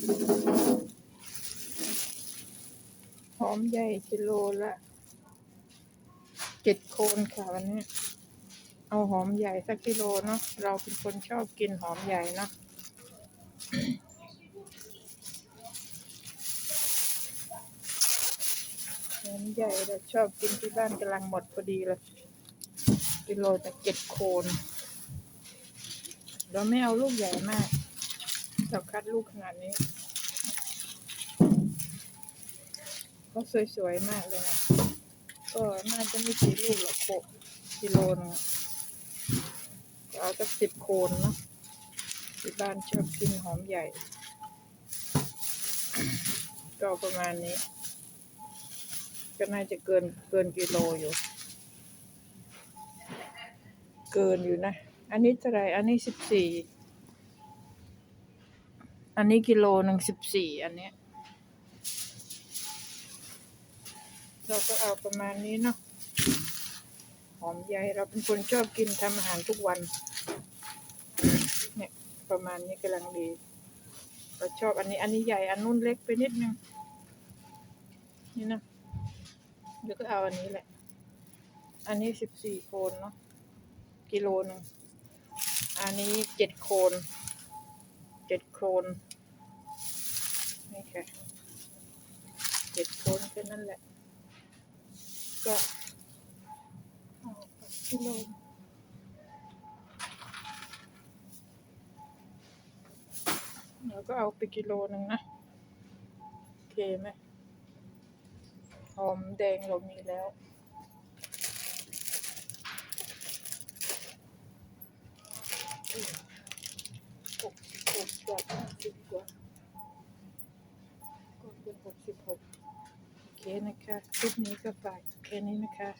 หอมใหญ่กิโลละเจ็ดโคนค่ะวันนี้ เอาหอมใหญ่สักกิโลเนาะเราเป็นคนชอบกินหอมใหญ่เนาะหอมใหญ่เราชอบกินที่บ้านกำลังหมดพอดีเลยกิโลจะเจ็ดโคน เราไม่เอาลูกใหญ่มาก เราคัดลูกขนาดนี้ ก็สวยๆมากเลยนะก็น่าจะไม่กี่ลูกหรอกโคกิโลนึงอะก็เอาสักสิบโคนนะที่บ้านชอบกินหอมใหญ่ ก็ประมาณนี้ ก็น่าจะเกินเกินกิโลอยู่ เกินอยู่นะ อันนี้เท่าไรอันนี้สิบสี่ อันนี้กิโลหนึ่งสิบสี่อันนี้ เราก็เอาประมาณนี้เนาะหอมใหญ่เราเป็นคนชอบกินทำอาหารทุกวัน เนี่ยประมาณนี้กำลังดี เราชอบอันนี้ อันนี้ใหญ่อันนู้นเล็กไปนิดนึงนี่นะเดี๋ยวก็เอาอันนี้แหละ อันนี้สิบสี่โคนเนาะกิโลหนึงอันนี้เจ็ดโคนเจ็ดโคน ค่ะเจ็ดโคนแค่นั้นแหละ ก็เอาไปกิโลแล้วก็เอาไปกิโลหนึ่งนะ โอเคไหมหอมแดงเรามีแล้ว på. Kenneka, Kenneka, Kenneka.